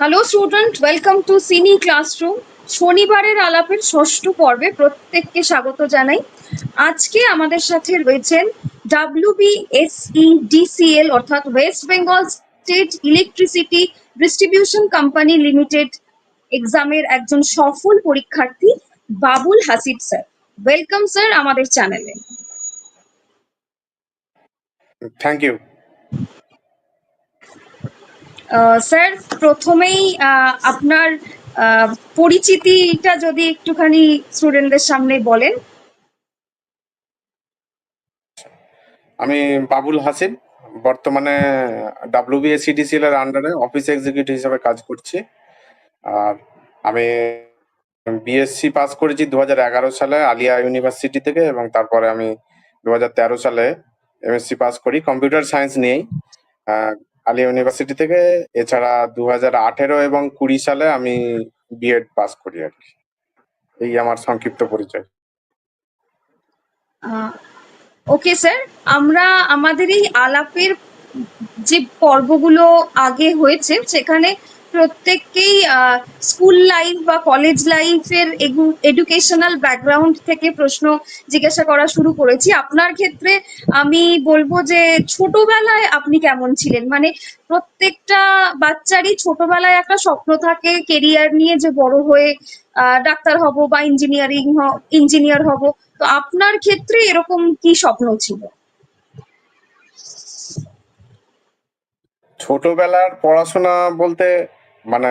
Hello student welcome to Chini classroom শনিবারের আলাপের ষষ্ঠ পর্বে প্রত্যেককে স্বাগত জানাই। আজকে আমাদের সাথে রয়েছেন ডাব্লিউবিএসই ডিসিএল অর্থাৎ West Bengal State Electricity Distribution Company Limited এক্সামের একজন সফল পরীক্ষার্থী Babul Hasib sir. Welcome sir আমাদের চ্যানেলে থ্যাংক ইউ স্যার, প্রথমেই আপনার পরিচিতিটা যদি একটুখানি স্টুডেন্টদের সামনে বলেন। আমি বাবুল হাসিন বর্তমানে ডাব্লিউবিএসিডিসিএল এর আন্ডারে অফিস এক্সিকিউটিভ হিসেবে কাজ করছি। আর আমি বিএসসি পাস করেছি দু হাজার এগারো সালে আলিয়া ইউনিভার্সিটি থেকে এবং তারপরে আমি দু হাজার তেরো সালে এমএসসি পাস করি। কম্পিউটার সায়েন্স নিয়েই। আলিয়া ইউনিভার্সিটি থেকে, এছাড়া দু আঠেরো এবং কুড়ি সালে আমি বিএড পাস করি আর কি। এই আমার সংক্ষিপ্ত পরিচয়। ওকে স্যার আমরা আমাদের এই আলাপের যে পর্বগুলো আগে হয়েছে, সেখানে প্রত্যেককেই স্কুল লাইফ বা কলেজ লাইফের এডুকেশনাল ব্যাকগ্রাউন্ড থেকে প্রশ্ন জিজ্ঞাসা করা শুরু করেছি। আপনার ক্ষেত্রে আমি বলব যে ছোটবেলায় আপনি কেমন ছিলেন? মানে প্রত্যেকটা বাচ্চারই ছোটবেলায় একটা স্বপ্ন থাকে কেরিয়ার নিয়ে যে বড় হয়ে ডাক্তার হব বা ইঞ্জিনিয়ারিং ইঞ্জিনিয়ার হব। তো আপনার ক্ষেত্রে এরকম কি স্বপ্ন ছিল? ছোটবেলার পড়াশোনা বলতে মানে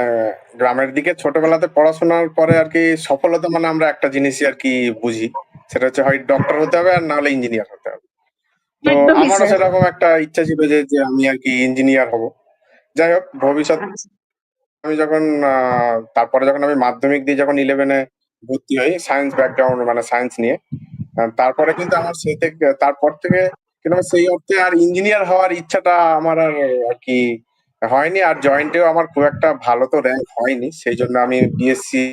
গ্রামের দিকে ছোটবেলাতে পড়াশোনার পরে আর কি সফলতা মানে আমরা একটা জিনিসই আর কি বুঝি। সেটা হচ্ছে হয় ডক্টর হতে হবে আর না হলে ইঞ্জিনিয়ার হতে হবে। তো আমারও সেরকম একটা ইচ্ছা ছিল যে যে আমি আর কি ইঞ্জিনিয়ার হব। যাই হোক ভবিষ্যৎ আমি যখন তারপরে যখন আমি মাধ্যমিক দিয়ে যখন ইলেভেনে ভর্তি হই সায়েন্স ব্যাকগ্রাউন্ড মানে সায়েন্স নিয়ে তারপরে কিন্তু আমার সেই থেকে তারপর থেকে কিন্তু সেই অর্থে আর ইঞ্জিনিয়ার হওয়ার ইচ্ছাটা আমার আর আর কি হয়নি আর জয়েন্টেও আমার খুব একটা ভালো তো র্যাঙ্ক হয়নি। সেই জন্য আমি বিএসসি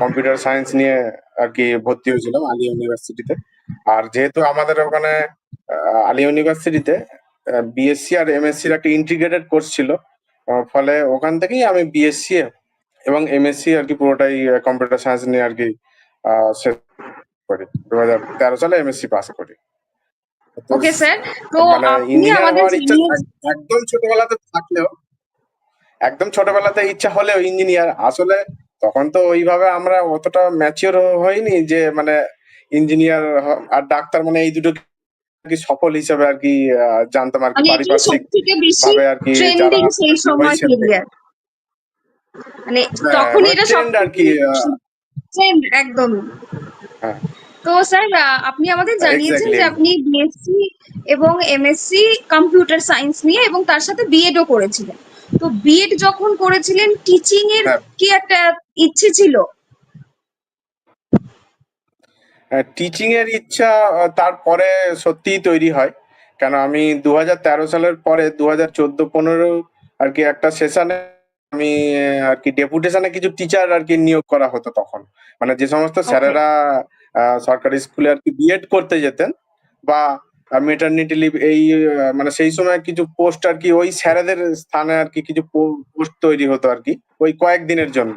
কম্পিউটার সায়েন্স নিয়ে আর কি ভর্তি হয়েছিলাম আলিয়া ইউনিভার্সিটিতে আর যেহেতু আমাদের ওখানে আলিয়া ইউনিভার্সিটিতে বিএসসি আর এমএসসি এর একটা ইন্টিগ্রেটেড কোর্স ছিল ফলে ওখান থেকেই আমি বিএসসি এবং এমএসসি আর কি পুরোটাই কম্পিউটার সায়েন্স নিয়ে আর কি শেষ করি। দু হাজার তেরো সালে এমএসসি পাস করি। ওকে স্যার তো মানে আপনি আমাদের একদম ছোটবেলাতে থাকলেও একদম ছোটবেলাতে ইচ্ছা হলেও ইঞ্জিনিয়ার আসলে তখন তো ওইভাবে আমরা অতটা ম্যাচিওর হইনি যে মানে ইঞ্জিনিয়ার আর ডাক্তার মানে এই দুটো কি সফল হিসাবে আর কি জানতাম আর কি মানে পারিপার্শ্বিক ভাবে আর কি মানে হ্যাঁ, তখন মানে এটা সব আর কি, একদম। হ্যাঁ। তো স্যার আপনি আমাদের জানিয়েছেন যে আপনি বিএসসি এবং এমএসসি কম্পিউটার সায়েন্স নিয়ে এবং তার সাথে বিএডও করেছিলেন। তো বিএড যখন করেছিলেন টিচিং এর হ্যাঁ। কি একটা ইচ্ছে ছিল? টিচিং এর ইচ্ছা তারপরে সত্যিই তৈরি হয়। কেন আমি দু হাজার তেরো সালের পরে দু হাজার চোদ্দ পনেরো আর কি একটা সেশনে আমি আর কি ডেপুটেশনে কিছু টিচার আর কি নিয়োগ করা হতো তখন। মানে যে সমস্ত স্যারেরা সরকারি স্কুলে আর কি বিএড করতে যেতেন বা মেটার্নিটি লিভ এই মানে সেই সময় কিছু পোস্ট আর কি ওই স্যারেদের স্থানে আর কি কিছু পোস্ট তৈরি হতো আর কি ওই কয়েকদিনের জন্য।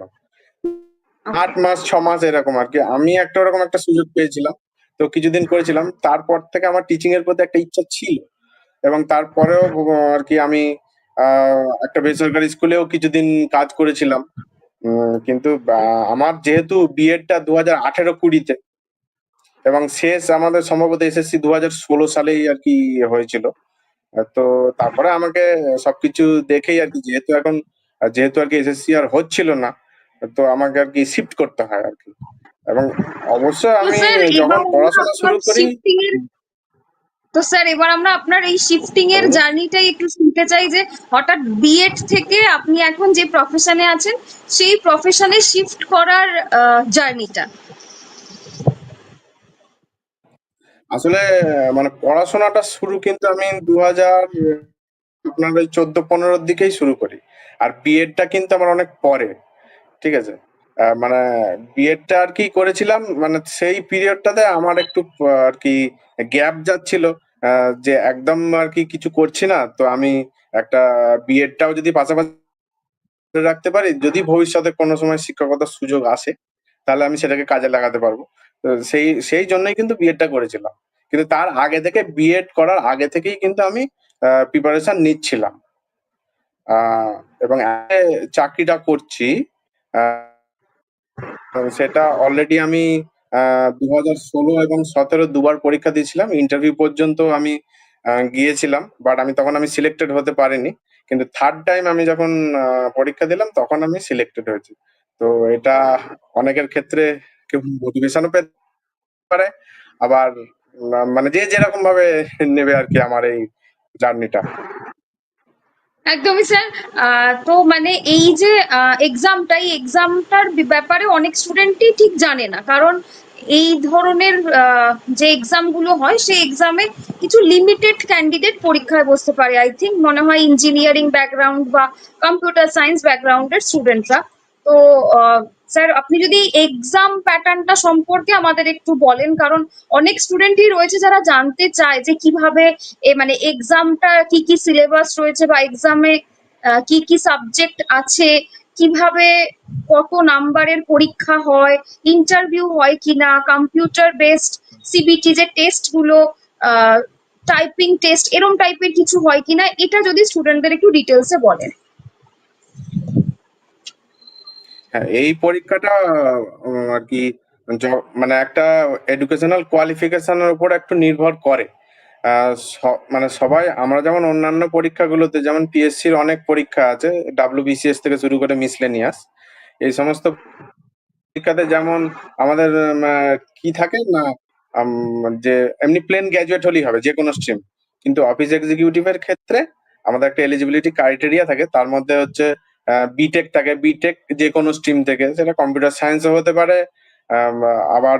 আট মাস ছ মাস এরকম আর কি। আমি একটা ওরকম একটা সুযোগ পেয়েছিলাম। তো কিছুদিন করেছিলাম। তারপর থেকে আমার টিচিং এর প্রতি একটা ইচ্ছা ছিল এবং তারপরেও আর কি আমি আহ, একটা বেসরকারি স্কুলেও কিছুদিন কাজ করেছিলাম। কিন্তু আমার যেহেতু বিএডটা দু হাজার আঠেরো কুড়িতে এবং শেষ আমাদের সম্ভবত এসএসসি দু হাজার ষোলো সালেই আর কি হয়েছিল। তো তারপরে আমাকে সবকিছু দেখেই আর কি যেহেতু এখন যেহেতু আর কি এসএসসি আর হচ্ছিল না তো আমাকে আর কি শিফট করতে হয় আর কি। এবং অবশ্য আমি যখন পড়াশোনা শুরু করি তো স্যার এবার আমরা আপনার এই শিফটিং এর জার্নিটাই একটু শুনতে চাই যে হঠাৎ বিএড থেকে আপনি এখন যে প্রফেশনে আছেন সেই প্রফেশনে শিফট করার জার্নিটা আসলে মানে পড়াশোনাটা শুরু কিন্তু আমি দু হাজার আপনার ওই চোদ্দ পনেরোর দিকেই শুরু করি। আর বিএডটা কিন্তু আমার অনেক পরে, ঠিক আছে? মানে বিএডটা আর কি করেছিলাম মানে সেই পিরিয়ডটাতে আমার একটু আর কি গ্যাপ যাচ্ছিল যে একদম আর কি কিছু করছি না, তো আমি একটা বিএডটাও যদি পাশাপাশি রাখতে পারি, যদি ভবিষ্যতে কোনো সময় শিক্ষকতার সুযোগ আসে, তাহলে আমি সেটাকে কাজে লাগাতে পারব। সেই সেই জন্যই কিন্তু বিএডটা করেছিলাম। কিন্তু তার আগে থেকে বিএড করার আগে থেকেই কিন্তু আমি প্রিপারেশন নিচ্ছিলাম। এবং চাকরিটা করছি। সেটা অলরেডি আমি দু হাজার ষোলো এবং সতেরো দুবার পরীক্ষা দিয়েছিলাম। ইন্টারভিউ পর্যন্ত আমি গিয়েছিলাম। বাট আমি তখন আমি সিলেক্টেড হতে পারিনি। কিন্তু থার্ড টাইম আমি যখন পরীক্ষা দিলাম, তখন আমি সিলেক্টেড হয়েছি। তো এটা অনেকের ক্ষেত্রে মোটিভেশনও পেতে পারে। আবার মানে যে যেরকম ভাবে নেবে আর কি আমার এই জার্নিটা একদমই স্যার তো মানে এই যে এক্সামটা এই এক্সামটার ব্যাপারে অনেক স্টুডেন্টই ঠিক জানে না। কারণ এই ধরনের যে এক্সামগুলো হয়, সেই এক্সামে কিছু লিমিটেড ক্যান্ডিডেট পরীক্ষায় বসতে পারে। আই থিঙ্ক মনে হয় ইঞ্জিনিয়ারিং ব্যাকগ্রাউন্ড বা কম্পিউটার সায়েন্স ব্যাকগ্রাউন্ডের স্টুডেন্টরা তো স্যার, আপনি যদি এক্সাম প্যাটার্নটা সম্পর্কে আমাদের একটু বলেন, কারণ অনেক স্টুডেন্টই রয়েছে যারা জানতে চায় যে কীভাবে মানে এক্সামটা কি কি সিলেবাস রয়েছে বা এক্সামে কি কি সাবজেক্ট আছে, কীভাবে কত নাম্বারের পরীক্ষা হয় ইন্টারভিউ হয় কিনা কম্পিউটার বেসড সিবিটি যে টেস্টগুলো টাইপিং টেস্ট এরম টাইপের কিছু হয় কিনা, এটা যদি স্টুডেন্টদের একটু ডিটেলসে বলেন। হ্যাঁ এই পরীক্ষাটা আর কি মানে একটা এডুকেশনাল কোয়ালিফিকেশনের উপর একটু নির্ভর করে। মানে সবাই, আমরা যেমন অন্যান্য পরীক্ষাগুলোতে, যেমন পিএসসির অনেক পরীক্ষা আছে ডাব্লিউবিসিএস থেকে শুরু করে মিসলেনিয়াস এই সমস্ত পরীক্ষাতে যেমন আমাদের কি থাকে না যে এমনি প্লেন গ্র্যাজুয়েট হলেই হবে, যে কোনো স্ট্রিম কিন্তু অফিস এক্সিকিউটিভের ক্ষেত্রে আমাদের একটা এলিজিবিলিটি ক্রাইটেরিয়া থাকে, তার মধ্যে হচ্ছে বিটেক থাকে। বিটেক যে কোনো স্ট্রিম থেকে। সেটা কম্পিউটার সায়েন্সও হতে পারে আবার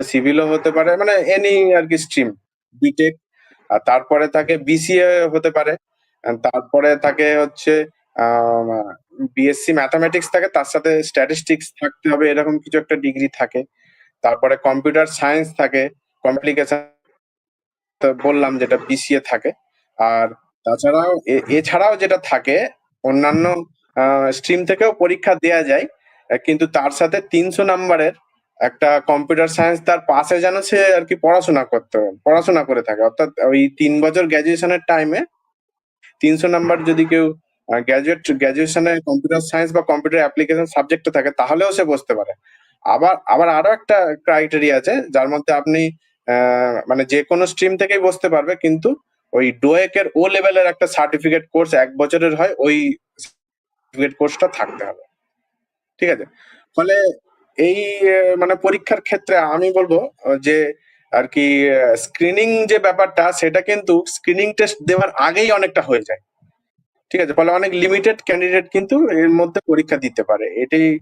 সিভিলও হতে পারে মানে এনি আর কি স্ট্রিম বিটেক আর তারপরে থাকে বিসিএ হতে পারে। তারপরে থাকে হচ্ছে বিএসসি ম্যাথামেটিক্স থাকে। তার সাথে স্ট্যাটিস্টিক্স থাকতে হবে, এরকম কিছু একটা ডিগ্রি থাকে। তারপরে কম্পিউটার সায়েন্স থাকে। কমপ্লিকেশন বললাম যেটা বিসিএ থাকে। আর তাছাড়াও এছাড়াও যেটা থাকে অন্যান্য স্ট্রিম থেকেও পরীক্ষা দেয়া যায় কিন্তু তার সাথে তিনশো নাম্বারের একটা কম্পিউটার সায়েন্স তার পাশে যেন সে আর কি পড়াশোনা করতে, পড়াশোনা করে থাকে। অর্থাৎ ওই তিন বছর গ্র্যাজুয়েশনের টাইমে তিনশো নাম্বার যদি কেউ গ্র্যাজুয়েট গ্র্যাজুয়েশনে কম্পিউটার সায়েন্স বা কম্পিউটার অ্যাপ্লিকেশন সাবজেক্টে থাকে, তাহলেও সে বসতে পারে। আবার আবার আরও একটা ক্রাইটেরিয়া আছে, যার মধ্যে আপনি মানে যে কোনো স্ট্রিম থেকেই বসতে পারবে, কিন্তু ওই ডোয়েকের ও লেভেলের একটা সার্টিফিকেট কোর্স এক বছরের হয়, ওই সার্টিফিকেট কোর্সটা থাকতে হবে। ঠিক আছে? ফলে এই মানে পরীক্ষার ক্ষেত্রে আমি বলব যে আর কি স্ক্রিনিং যে ব্যাপারটা, সেটা কিন্তু স্ক্রিনিং টেস্ট দেওয়ার আগেই অনেকটা হয়ে যায়। ঠিক আছে? ফলে অনেক লিমিটেড ক্যান্ডিডেট কিন্তু এর মধ্যে পরীক্ষা দিতে পারে। এটাই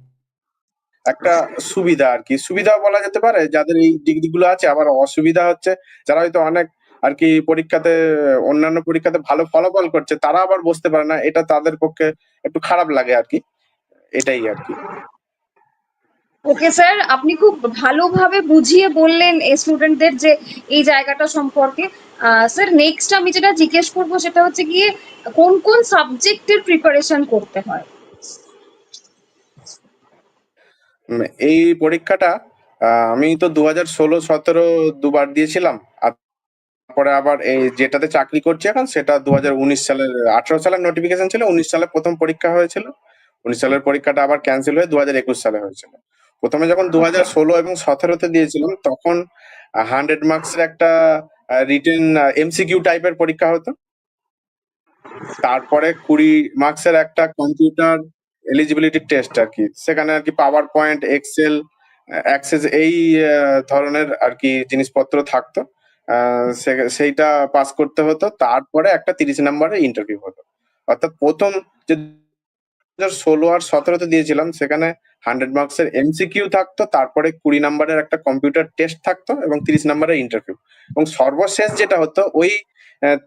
একটা সুবিধা আর কি। সুবিধা বলা যেতে পারে, যাদের এই ডিগ্রি গুলো আছে, আবার অসুবিধা হচ্ছে, যারা হয়তো অনেক আর কি পরীক্ষাতে অন্যান্য পরীক্ষাতে ভালো ফলাফল করছে তারা আবার বসতে পারে না এটা তাদের পক্ষে একটু খারাপ লাগে আর কি। এটাই আর কি। ওকে স্যার আপনি খুব ভালোভাবে বুঝিয়ে বললেন এই স্টুডেন্টদের যে এই জায়গাটা সম্পর্কে। স্যার নেক্সট আমি যেটা জিজ্ঞেস করব সেটা হচ্ছে গিয়ে কোন কোন সাবজেক্টের প্রিপারেশন করতে হয়? এই পরীক্ষাটা আমি তো দু হাজার ষোলো সতেরো দুবার দিয়েছিলাম আর তারপরে আবার এই যেটাতে চাকরি করছি এখন, সেটা দু হাজার উনিশ সালের, আঠারো সালের নোটিফিকেশন ছিল, উনিশ সালে প্রথম পরীক্ষা হয়েছিল। উনিশ সালের পরীক্ষাটা আবার ক্যান্সেল হয়ে দু একুশ সালে হয়েছিল। প্রথমে যখন দু হাজার ষোলো এবং সতেরোতে দিয়েছিলাম, তখন হান্ড্রেড মার্কসের একটা রিটেন এমসিকিউ টাইপের পরীক্ষা হতো। তারপরে কুড়ি মার্কসের একটা কম্পিউটার এলিজিবিলিটি টেস্ট আর কি সেখানে আর কি পাওয়ার পয়েন্ট এক্সেল অ্যাক্সেস এই ধরনের আর কি জিনিসপত্র থাকতো। সেইটা পাস করতে হতো। তারপরে একটা তিরিশ নম্বরের ইন্টারভিউ হতো অর্থাৎ প্রথম যে ষোলো আর সতেরোতে দিয়েছিলাম, সেখানে হান্ড্রেড মার্কসের এমসিকিউ থাকতো, তারপরে কুড়ি নাম্বারের একটা কম্পিউটার টেস্ট থাকতো এবং তিরিশ নম্বরের ইন্টারভিউ এবং সর্বশেষ যেটা হতো, ওই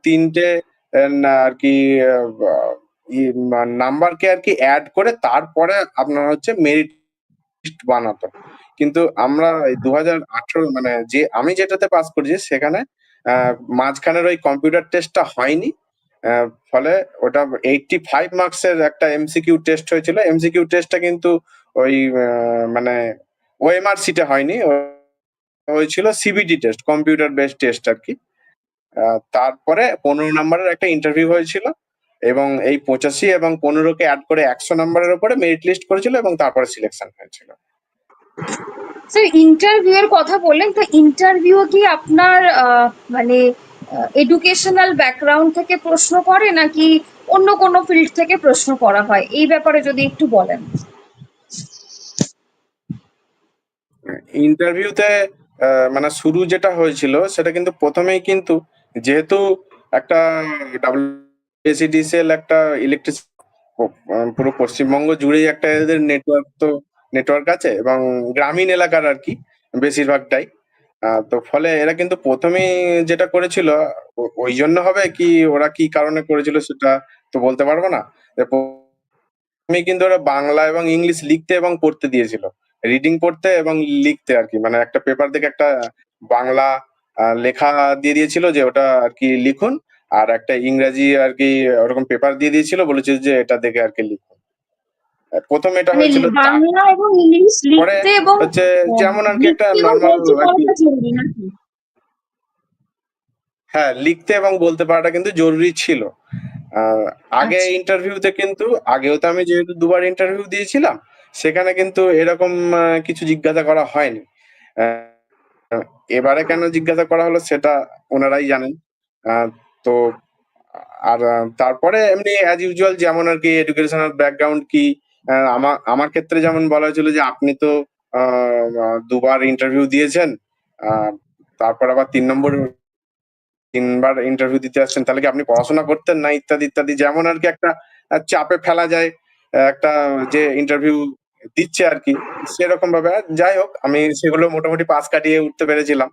তিনটে আর কি নাম্বারকে আর কি অ্যাড করে তারপরে আপনার হচ্ছে মেরিট বানাতো। কিন্তু আমরা দু হাজার আঠারো মানে যে আমি যেটাতে পাস করেছি সেখানে মাঝখানের ওই কম্পিউটার টেস্টটা হয়নি। ফলে ওটা এইটটি ফাইভ মার্কস এর একটা এমসিকিউ টেস্ট হয়েছিল। এমসিকিউ টেস্টটা কিন্তু ওই মানে ওএমআর সিটে হয়নি। ও- ওই ছিল টেস্ট কম্পিউটার বেসড টেস্ট আর কি। তারপরে পনেরো নম্বরের একটা ইন্টারভিউ হয়েছিল এবং এই পঁচাশি এবং পনেরোকে অ্যাড করে একশো নম্বরের উপরে মেরিট লিস্ট করেছিল এবং তারপরে সিলেকশন হয়েছিল। স্যার ইন্টারভিউ এর কথা বললেন, তো ইন্টারভিউ কি আপনার মানে এডুকেশনাল ব্যাকগ্রাউন্ড থেকে প্রশ্ন করে, নাকি অন্য কোনো ফিল্ড থেকে প্রশ্ন করা হয়? এই ব্যাপারে যদি একটু বলেন। ইন্টারভিউতে মানে শুরু যেটা হয়েছিল, সেটা কিন্তু প্রথমেই কিন্তু যেহেতু একটা ডাব্লিউএসিডিসিএল একটা ইলেকট্রিক পুরো পশ্চিমবঙ্গ জুড়েই একটা এদের নেটওয়ার্ক তো নেটওয়ার্ক আছে এবং গ্রামীণ এলাকার আর কি বেশিরভাগটাই। তো ফলে এরা কিন্তু প্রথমেই যেটা করেছিল ওই জন্য হবে কি ওরা কি কারণে করেছিল সেটা তো বলতে পারব না। যে কিন্তু ওরা বাংলা এবং ইংলিশ লিখতে এবং পড়তে দিয়েছিল। রিডিং পড়তে এবং লিখতে আর কি। মানে একটা পেপার থেকে একটা বাংলা লেখা দিয়ে দিয়েছিল যে ওটা আর কি লিখুন। আর একটা ইংরাজি আর কি ওরকম পেপার দিয়ে দিয়েছিল, বলেছিল যে এটা দেখে আর কি লিখুন। প্রথম এটা মানে হয়েছিল বাংলা এবং ইংলিশ লিখতে এবং হচ্ছে যেমন আর কি একটা নর্মাল হ্যাঁ লিখতে এবং বলতে পারাটা কিন্তু জরুরি ছিল। আগে আচ্ছা। ইন্টারভিউতে কিন্তু আগেও তো আমি যেহেতু দুবার ইন্টারভিউ দিয়েছিলাম সেখানে কিন্তু এরকম কিছু জিজ্ঞাসা করা হয়নি। এবারে কেন জিজ্ঞাসা করা হলো সেটা ওনারাই জানেন। তো আর তারপরে এমনি অ্যাজ ইউজুয়াল যেমন আর কি এডুকেশনাল ব্যাকগ্রাউন্ড কি আমার আমার ক্ষেত্রে যেমন বলা হয়েছিল যে আপনি তো দুবার ইন্টারভিউ দিয়েছেন তারপর আবার তিন নম্বর, তিনবার ইন্টারভিউ দিতে আসছেন, তাহলে কি আপনি পড়াশোনা করতেন না ইত্যাদি ইত্যাদি? যেমন আর কি একটা চাপে ফেলা যায় একটা যে ইন্টারভিউ দিচ্ছে আর কি, সেরকম ভাবে। যাই হোক, আমি সেগুলো মোটামুটি পাস কাটিয়ে উঠতে পেরেছিলাম।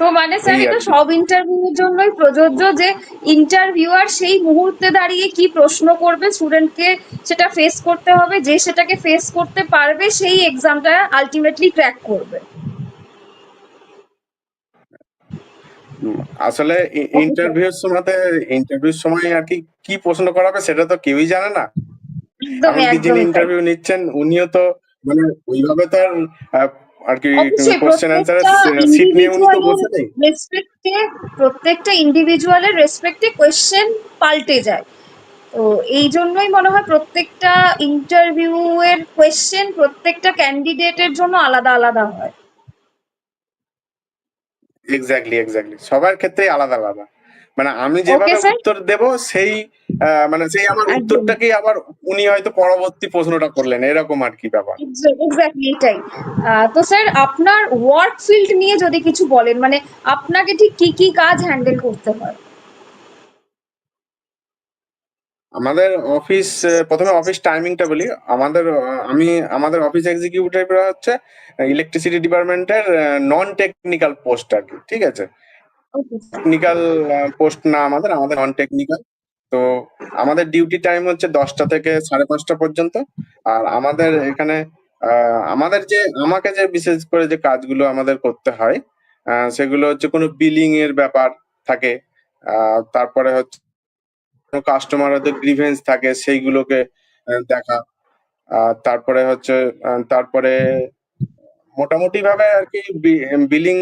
তো মানে স্যার এটা। সব ইন্টারভিউর জন্যই প্রযোজ্য যে ইন্টারভিউয়ার সেই মুহূর্তে দাঁড়িয়ে কি প্রশ্ন করবে স্টুডেন্টকে সেটা ফেস করতে হবে যে সেটাকে ফেস করতে পারবে সেই এক্সামটা আলটিমেটলি ক্র্যাক করবে। আসলে ইন্টারভিউর সময়তে ইন্টারভিউর সময় আর কি কি প্রশ্ন করাবে সেটা তো কেউই জানে না। যিনি ইন্টারভিউ নিচ্ছেন উনিও তো মানে ওইভাবে তো আর আর কি কোশ্চেন প্রত্যেকটা সিট নিয়ে উনি তো বসে নেই রেসপেক্টে প্রত্যেকটা ইন্ডিভিজুয়ালের রেসপেক্টে কোয়েশ্চেন পাল্টে যায়। তো এই জন্যই মনে হয় প্রত্যেকটা ইন্টারভিউ এর কোয়েশ্চেন প্রত্যেকটা ক্যান্ডিডেটের জন্য আলাদা আলাদা হয়। এক্স্যাক্টলি এক্স্যাক্টলি সবার ক্ষেত্রে আলাদা আলাদা। মানে আমি যেভাবে উত্তর দেব সেই মানে সেই আমার। উত্তরটাকেই আবার উনি হয়তো পরবর্তী প্রশ্নটা করলেন এরকম আর কি ব্যাপার। এক্স্যাক্টলি এটাই। তো স্যার আপনার ওয়ার্ক ফিল্ড নিয়ে যদি কিছু বলেন মানে আপনাকে ঠিক কি কি কাজ হ্যান্ডেল করতে হয়? আমাদের অফিস প্রথমে অফিস টাইমিংটা বলি। আমাদের আমি আমাদের অফিস এক্সিকিউটিভরা হচ্ছে ইলেকট্রিসিটি ডিপার্টমেন্টের নন টেকনিক্যাল পোস্ট আর কি ঠিক আছে? টেকনিক্যাল পোস্ট না আমাদের আমাদের নন টেকনিক্যাল তো আমাদের ডিউটি টাইম হচ্ছে দশটা থেকে সাড়ে পাঁচটা পর্যন্ত। আর আমাদের এখানে আমাদের যে, আমাকে যে বিশেষ করে যে কাজগুলো আমাদের করতে হয় সেগুলো হচ্ছে কোনো বিলিং এর ব্যাপার থাকে তারপরে হচ্ছে কাস্টমার কাস্টমারদের গ্রিভেন্স থাকে, সেইগুলোকে দেখা। তারপরে হচ্ছে তারপরে মোটামুটি ভাবে আর কি বিলিং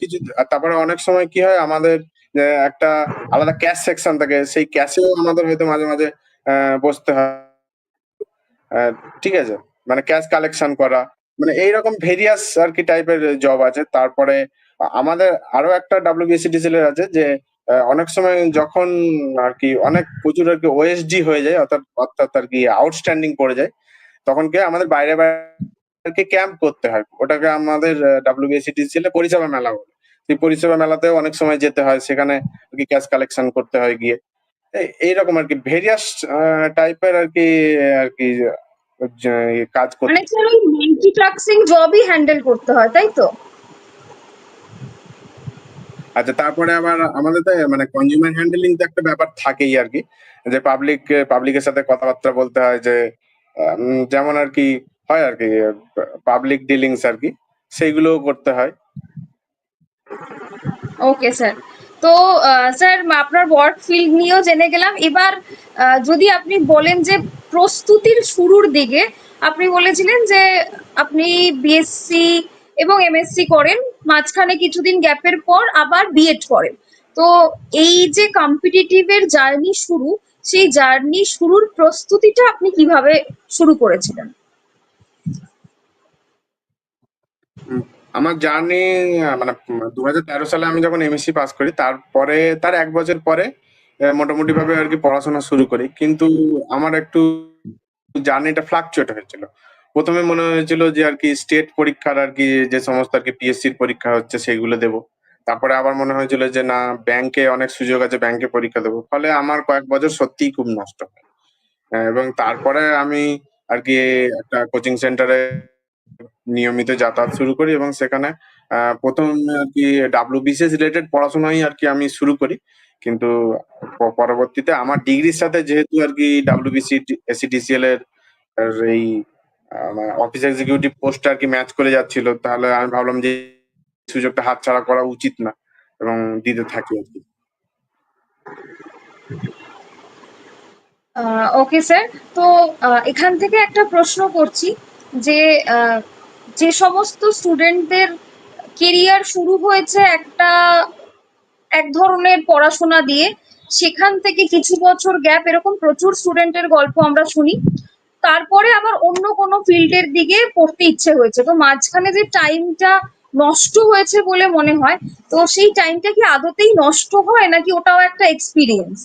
কিছু তারপরে অনেক সময় কি হয় আমাদের একটা আলাদা ক্যাশ সেকশন থাকে, সেই ক্যাশেও আমাদের হয়তো মাঝে মাঝে বসতে হয়। ঠিক আছে? মানে ক্যাশ কালেকশন করা মানে এইরকম ভেরিয়াস আর কি টাইপের জব আছে। তারপরে আমাদের আরও একটা ডাব্লিউবিএসিডিসিএল এর আছে যে অনেক সময় যখন আর কি অনেক প্রচুর আর কি ওএসডি হয়ে যায়, অর্থাৎ অর্থাৎ আর কি আউটস্ট্যান্ডিং পড়ে যায়, তখন কি আমাদের বাইরে বাইরে ক্যাম্প করতে হয়। ওটাকে আমাদের ডাব্লিউবিএসিডিসিএল পরিষেবা মেলা বলে। সেই পরিষেবা মেলাতেও অনেক সময় যেতে হয় সেখানে আর কি ক্যাশ কালেকশন করতে হয় গিয়ে। এইরকম আর কি ভেরিয়াস টাইপের আর কি আর কি কাজ করতে মানে ওই মাল্টিটাস্কিং জবই হ্যান্ডেল করতে হয় তাই তো? আচ্ছা তারপরে আবার আমাদের তো মানে কনজিউমার হ্যান্ডেলিং তো একটা ব্যাপার থাকেই আর কি। যে পাবলিক পাবলিকের সাথে কথাবার্তা বলতে হয় যে যেমন আর কি হয় আর কি পাবলিক ডিলিংস আর কি, সেইগুলোও করতে হয়। ওকে স্যার তো স্যার আপনার ওয়ার্ক ফিল্ড নিয়েও জেনে গেলাম। এবার যদি আপনি বলেন যে প্রস্তুতির শুরুর দিকে, আপনি বলেছিলেন যে আপনি বিএসসি এবং এমএসসি করেন, মাঝখানে কিছুদিন গ্যাপের পর আবার বিএড করেন। তো, এই যে কম্পিটিটিভের জার্নি শুরু, সেই জার্নি শুরুর প্রস্তুতিটা আপনি কীভাবে শুরু করেছিলেন? আমার জার্নি মানে দু হাজার তেরো সালে আমি যখন এমএসসি পাস করি, তারপরে, তার এক বছর পরে মোটামুটি ভাবে আর কি পড়াশোনা শুরু করি। কিন্তু আমার একটু জার্নিটা ফ্লাকচুয়েট হয়েছিল। প্রথমে মনে হয়েছিল যে আর কি স্টেট পরীক্ষার আর কি যে সমস্ত আর কি পিএসসির পরীক্ষা হচ্ছে সেগুলো দেবো। তারপরে আবার মনে হয়েছিল যে না ব্যাংকে অনেক সুযোগ আছে ব্যাংকে পরীক্ষা দেবো। ফলে আমার কয়েক বছর সত্যিই খুব নষ্ট হয়। এবং তারপরে আমি আর কি একটা কোচিং সেন্টারে নিয়মিত যাতায়াত শুরু করি এবং সেখানে প্রথম আর কি ডাব্লিউবিসিএস রিলেটেড পড়াশোনাই আর কি আমি শুরু করি। কিন্তু পরবর্তীতে আমার ডিগ্রির সাথে যেহেতু আর কি ডাব্লিউবিসি এসিডিসিএল এর এই অফিস এক্সিকিউটিভ পোস্ট আর কি ম্যাচ করে যাচ্ছিল, তাহলে আমি ভাবলাম যে সুযোগটা হাতছাড়া করা উচিত না এবং দিতে থাকি আর কি। ওকে স্যার তো এখান থেকে একটা প্রশ্ন করছি যে যে সমস্ত স্টুডেন্টদের কেরিয়ার শুরু হয়েছে একটা, এক ধরনের পড়াশোনা দিয়ে, সেখান থেকে কিছু বছর গ্যাপ এরকম প্রচুর স্টুডেন্টের গল্প আমরা শুনি। তারপরে আবার অন্য কোনো ফিল্ডের দিকে পড়তে ইচ্ছে হয়েছে। তো মাঝখানে যে টাইমটা নষ্ট হয়েছে বলে মনে হয়, তো সেই টাইমটা কি আদতেই নষ্ট হয় নাকি ওটাও একটা এক্সপিরিয়েন্স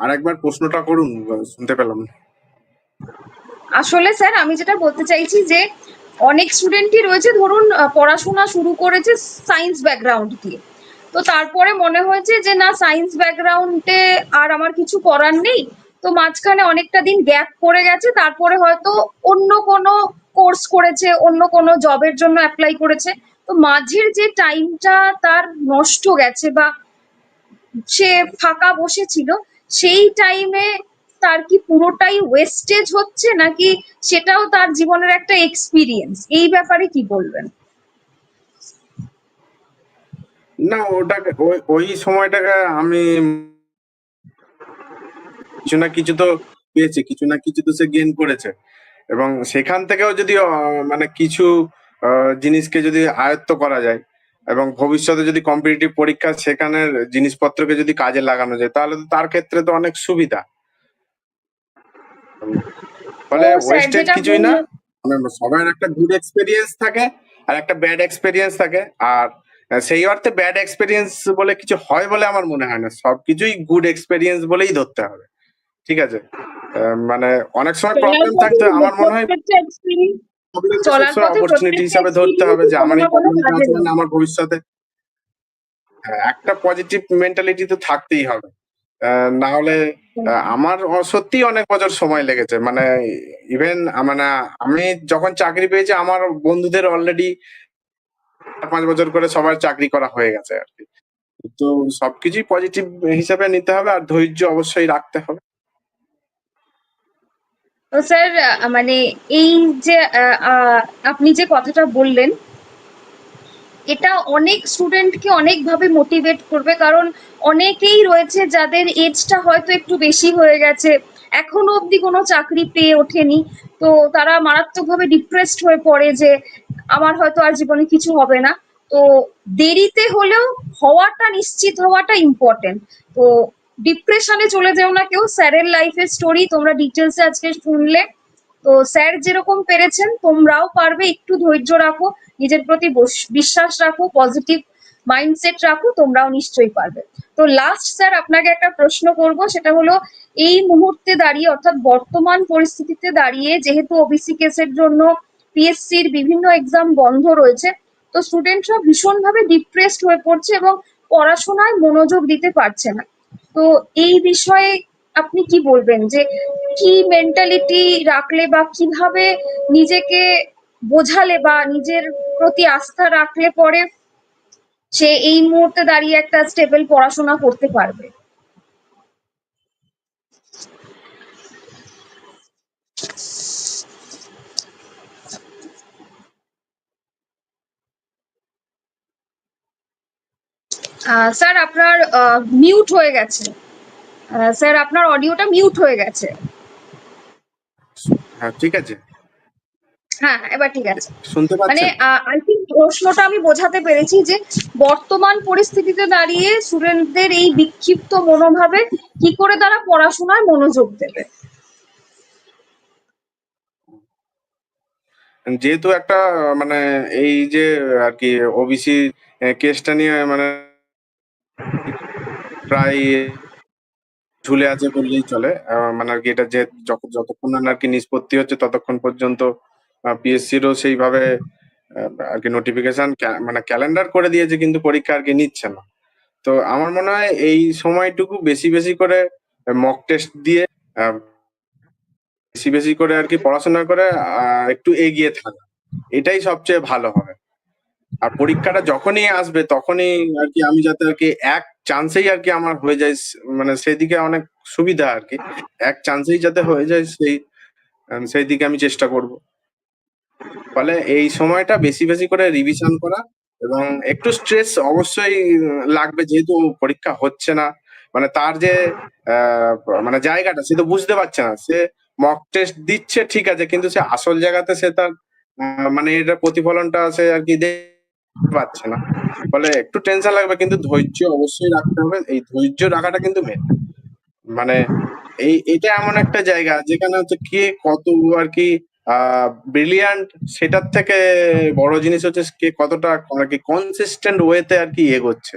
আর একবার প্রশ্নটা করুন, শুনতে পেলাম আসলে স্যার, আমি যেটা বলতে চাইছি যে, অনেক স্টুডেন্টই রয়েছে, ধরুন পড়াশোনা শুরু করেছে সায়েন্স ব্যাকগ্রাউন্ড দিয়ে। তো তারপরে মনে হয়েছে যে, না, সায়েন্স ব্যাকগ্রাউন্ডে আর আমার কিছু করার নেই। তো মাঝখানে অনেকটা দিন গ্যাপ পড়ে গেছে, তারপরে হয়তো অন্য কোনো কোর্স করেছে, অন্য কোনো জবের জন্য অ্যাপ্লাই করেছে। তো মাঝের যে টাইমটা তার নষ্ট গেছে বা সে ফাঁকা বসেছিল সেই টাইমে তার কি পুরোটাই ওয়েস্টেজ হচ্ছে নাকি সেটাও তার জীবনের একটা এক্সপিরিয়েন্স এই ব্যাপারে কি বলবেন? না, ওটাকে, ওই সময়টাকে আমি কিছু না কিছু তো পেয়েছে, কিছু না কিছু তো সে গেন করেছে। এবং সেখান থেকেও যদি মানে কিছু জিনিসকে যদি আয়ত্ত করা যায় এবং ভবিষ্যতে যদি কম্পিটিটিভ পরীক্ষা সেখানের জিনিসপত্রকে যদি কাজে লাগানো যায় তাহলে তো তার ক্ষেত্রে তো অনেক সুবিধা। ফলে ও স্যার ওয়েস্টেজ কিছুই না। মানে সবার একটা গুড এক্সপেরিয়েন্স থাকে আর একটা ব্যাড এক্সপেরিয়েন্স থাকে। আর সেই অর্থে ব্যাড এক্সপেরিয়েন্স বলে কিছু হয় বলে আমার মনে হয় না। সবকিছুই গুড এক্সপেরিয়েন্স বলেই ধরতে হবে। ঠিক আছে? মানে অনেক সময় প্রবলেম থাকতে আমার মনে হয় চলার পথে অপরচুনিটি হিসাবে ধরতে হবে যে আমার মানে আমার ভবিষ্যতে হ্যাঁ, একটা পজিটিভ মেন্টালিটি তো থাকতেই হবে। না হলে আমার সত্যি অনেক বছর সময় লেগেছে। মানে ইভেন মানে আমি যখন চাকরি পেয়েছি আমার বন্ধুদের অলরেডি চার পাঁচ বছর করে সবার চাকরি করা হয়ে গেছে আর কি। তো সবকিছুই পজিটিভ হিসাবে নিতে হবে আর ধৈর্য অবশ্যই রাখতে হবে। তো স্যার মানে এই যে আপনি যে কথাটা বললেন, এটা অনেক স্টুডেন্টকে অনেকভাবে মোটিভেট করবে। কারণ অনেকেই রয়েছে যাদের এজটা হয়তো একটু বেশি হয়ে গেছে, এখনও অবধি কোনো চাকরি পেয়ে ওঠেনি। তো তারা মারাত্মকভাবে ডিপ্রেসড হয়ে পড়ে যে, আমার হয়তো আর জীবনে কিছু হবে না। তো দেরিতে হলেও হওয়াটা নিশ্চিত হওয়াটা ইম্পর্টেন্ট তো ডিপ্রেশনে চলে যেও না কেউ, স্যারের লাইফের স্টোরি তোমরা ডিটেলসে আজকে শুনলে। তো স্যার যেরকম পেরেছেন, তোমরাও পারবে, একটু ধৈর্য রাখো, নিজের প্রতি বস- বিশ্বাস রাখো পজিটিভ মাইন্ডসেট রাখো, তোমরাও নিশ্চয়ই পারবে। তো লাস্ট স্যার, আপনাকে একটা প্রশ্ন করব, সেটা হলো, এই মুহূর্তে দাঁড়িয়ে, অর্থাৎ বর্তমান পরিস্থিতিতে দাঁড়িয়ে, যেহেতু ওবিসি কেসের জন্য পিএসসির বিভিন্ন এক্সাম বন্ধ রয়েছে, তো স্টুডেন্টরা ভীষণভাবে ডিপ্রেসড হয়ে পড়ছে এবং পড়াশোনায় মনোযোগ দিতে পারছে না। তো এই বিষয়ে আপনি কি বলবেন? যে কি মেন্টালিটি রাখলে বা কীভাবে নিজেকে বোঝালে বা নিজের প্রতি আস্থা রাখলে পরে সে এই মুহূর্তে দাঁড়িয়ে একটা স্টেবল পড়াশোনা করতে পারবে? স্যার আপনার মিউট হয়ে গেছে। স্যার আপনার অডিওটা মিউট হয়ে গেছে। হ্যাঁ ঠিক আছে। হ্যাঁ এবার ঠিক আছে। শুনতে মানে আই থিঙ্ক প্রশ্নটা আমি বোঝাতে পেরেছি যে বর্তমান পরিস্থিতিতে দাঁড়িয়ে স্টুডেন্টদের এই বিক্ষিপ্ত মনোভাবে কি করে তারা পড়াশোনায় মনোযোগ দেবে? যেহেতু একটা মানে এই যে আর কি ওবিসি কেসটা নিয়ে মানে প্রায় ঝুলে আছে বললেই চলে। মানে আর কি এটা যে যতক্ষণ না আর কি নিষ্পত্তি হচ্ছে ততক্ষণ পর্যন্ত পিএসসিরও সেইভাবে আর কি নোটিফিকেশন মানে ক্যালেন্ডার করে দিয়েছে কিন্তু পরীক্ষা আর কি নিচ্ছে না। তো আমার মনে হয় এই সময়টুকু বেশি বেশি করে মক টেস্ট দিয়ে বেশি বেশি করে আর কি পড়াশোনা করে একটু এগিয়ে থাকা। এটাই সবচেয়ে ভালো হবে। আর পরীক্ষাটা যখনই আসবে তখনই আর কি আমি যাতে আর কি এক চান্সেই আর কি আমার হয়ে যায় মানে সেদিকে অনেক সুবিধা আর কি। এক চান্সেই যাতে হয়ে যায় সেই সেই দিকে আমি চেষ্টা করব। ফলে এই সময়টা বেশি বেশি করে রিভিশন করা এবং একটু স্ট্রেস অবশ্যই লাগবে যেহেতু পরীক্ষা হচ্ছে না। মানে তার যে মানে জায়গাটা সে তো বুঝতে পারছে না। সে মক টেস্ট দিচ্ছে ঠিক আছে, কিন্তু সে আসল জায়গাতে সে তার মানে এটা প্রতিফলনটা সে আর কি পাচ্ছে না। ফলে একটু টেনশন লাগবে কিন্তু ধৈর্য অবশ্যই রাখতে হবে। এই ধৈর্য রাখাটা কিন্তু মেন মানে এই এটা এমন একটা জায়গা যেখানে হচ্ছে কে কত আর কি ব্রিলিয়ান্ট সেটার থেকে বড় জিনিস হচ্ছে কে কতটা আর কি কনসিস্টেন্ট ওয়েতে আর কি এগোচ্ছে।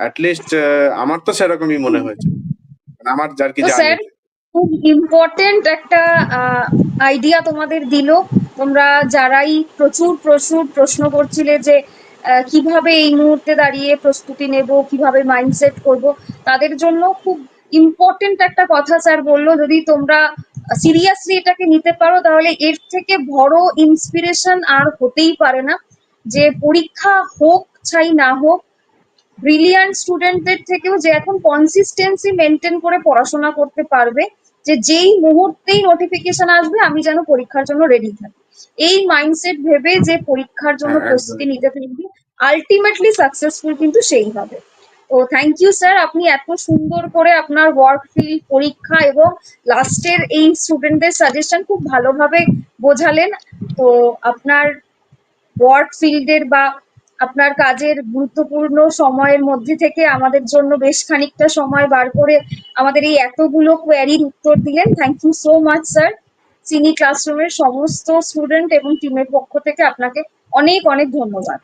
অ্যাটলিস্ট আমার তো সেরকমই মনে হয়েছে। মানে আমার যার কি জানি স্যার খুব ইম্পর্টেন্ট একটা আইডিয়া তোমাদের দিল। তোমরা যারাই প্রচুর প্রচুর প্রশ্ন করছিলে যে কীভাবে এই মুহূর্তে দাঁড়িয়ে প্রস্তুতি নেব, কীভাবে মাইন্ডসেট করব, তাদের জন্য খুব ইম্পর্টেন্ট একটা কথা স্যার বলল। যদি তোমরা সিরিয়াসলি এটাকে নিতে পারো, তাহলে এর থেকে বড় ইন্সপিরেশন আর হতেই পারে না যে, পরীক্ষা হোক চাই না হোক ব্রিলিয়ান্ট স্টুডেন্টদের থেকেও যে এখন কনসিস্টেন্সি মেনটেন করে পড়াশোনা করতে পারবে, যে যেই মুহূর্তেই নোটিফিকেশন আসবে, আমি যেন পরীক্ষার জন্য রেডি থাকি। এই মাইন্ডসেট ভেবে যে পরীক্ষার জন্য হ্যাঁ, প্রস্তুতি নিতে থাকবে আলটিমেটলি সাকসেসফুল কিন্তু সেই হবে। তো থ্যাংক ইউ স্যার আপনি এত সুন্দর করে আপনার ওয়ার্ক ফিল্ড পরীক্ষা এবং লাস্টের এই স্টুডেন্টদের সাজেশন খুব ভালোভাবে বোঝালেন। তো আপনার ওয়ার্ক ফিল্ডের বা আপনার কাজের গুরুত্বপূর্ণ সময়ের মধ্যে থেকে আমাদের জন্য বেশ খানিকটা সময় বার করে আমাদের এই এতগুলো কোয়ারির উত্তর দিলেন। Thank you so much sir Chini ক্লাসরুমের সমস্ত স্টুডেন্ট এবং টিমের পক্ষ থেকে আপনাকে অনেক অনেক ধন্যবাদ।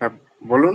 হ্যাঁ বলুন।